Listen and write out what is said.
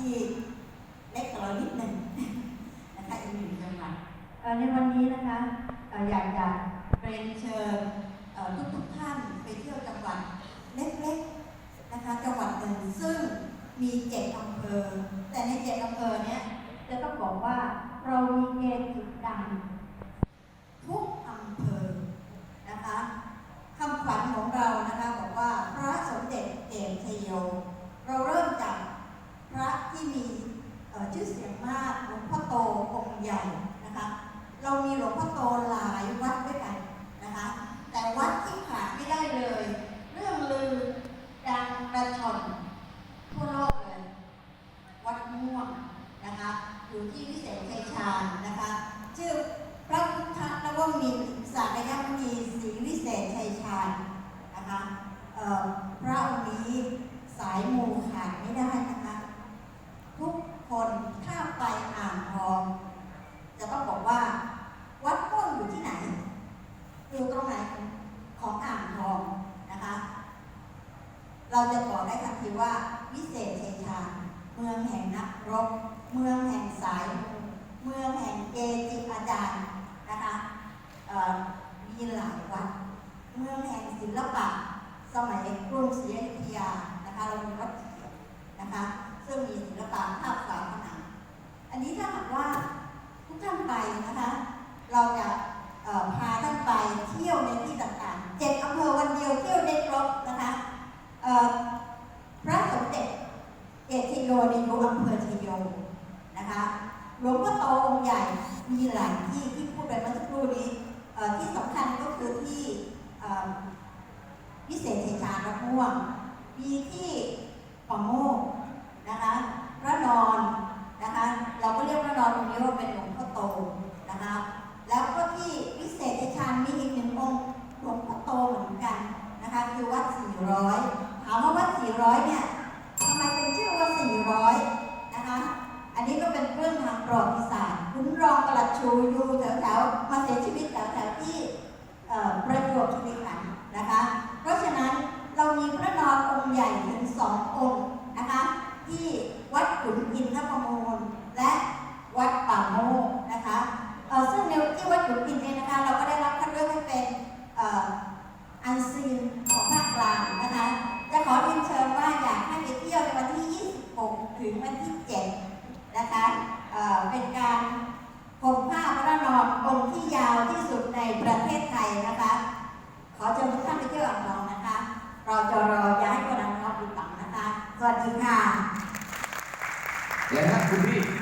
ที่เล็กกว่าเรานิดหนึ่งนะคะอีกหนึ่งจังหวัดในวันนี้นะคะอยากจะเรียนเชิญทุกทุกท่านไปเที่ยวจังหวัดเล็กๆนะคะจังหวัดหนึ่งซึ่งมีเจ็ดอำเภอ แต่ในเจ็ดอำเภอเนี้ย จะต้องบอกว่าเรามีเกณฑ์จุดดัง ทุกอำเภอนะคะคำขวัญของเรานะคะบอกว่าพระสมเด็จเอกชโย เราเริ่มจากพระที่มีเอ่อชื่อเสียงมากหลวงพ่อโตองค์ ใหญ่นะคะ เรามีหลวงพ่อโตหลายวัดด้วยกันนะคะ แต่วัดที่ขาดไม่ได้เลย เรื่องลือดังกระชอนทั่วโลกเลย วัดม่วงนะคะอยู่ที่วิเศษชัยชาญนะคะ ชื่อพระพุทธนวมินทร์สากยมุนีศรีวิเศษชัยชาญนะคะพระองค์นี้สายมูขาดไม่ได้นะคะ ทุกคนถ้าไปอ่างทอง จะต้องบอกว่า วัดม่วงอยู่ที่ไหน อยู่ตรงไหนของอ่างทองนะคะ เราจะบอกได้ทันทีว่าวิเศษชัยชา เมืองแห่งนักรบ เมืองแห่งสายเมืองแห่งเกจิอาจารย์นะคะมีหลายวัด เมืองแห่งศิลปะ สมัยกรุงศรีอยุธยานะคะเรามีวัดเขียวนะคะซึ่งมีศิลปะภาพฝาผนังอันนี้ถ้าหากว่าทุกท่านไปนะคะ เราจะพาท่านไปเที่ยวในที่ต่างๆเจ็ดอำเภอวันเดียวเที่ยวได้ครบนะคะเอ่อพระสมเด็จเอกชโย ในอยู่อำเภอชโยนะคะหลวงพ่อโตองค์ใหญ่มีหลายที่ที่พูดไปเมื่อสักครู่นี้ที่สำคัญก็คือที่วิเศษชัยชาญวัดม่วง มีที่ป่าโมกนะคะพระนอนนะคะเราก็เรียกพระนอนตรงนี้ว่าเป็นหลวงพ่อโตนะคะแล้วก็ที่วิเศษชัยชามีอีกหนึ่งองค์หลวงพ่อโตเหมือนกันนะคะคือวัด400ถามว่าวัด400เนี่ย ทำไมเป็นชื่อว่า 400 นะคะ อันนี้ก็เป็นเรื่องทางประวัติศาสตร์ขุนรองประหลัดชูอยู่แถวๆมาเสียชีวิตแถวๆที่ประจวบคีรีขันธ์นะคะ เพราะฉะนั้นเรามีพระนอนองค์ใหญ่ถึงสององค์นะคะ ที่วัดขุนอินทประมูล และวัดป่าโมกนะคะเอ่อซึ่งในที่วัดขุนอินเนี่ยนะคะ เราก็ได้รับคัดเลือกให้เป็นอันซีนของภาคกลางนะคะ จะขอเรียนเชิญ วันที่7นะคะเเป็นการห่มผ้าพระนอนองค์ที่ยาวที่สุดในประเทศไทยนะคะ ขอเชิญทุกท่านไปเที่ยวอ่างทองนะคะ เราจะรอย้ายคนอ่างทองดีตังนะคะ สวัสดีค่ะ แล้วนะคุณพี่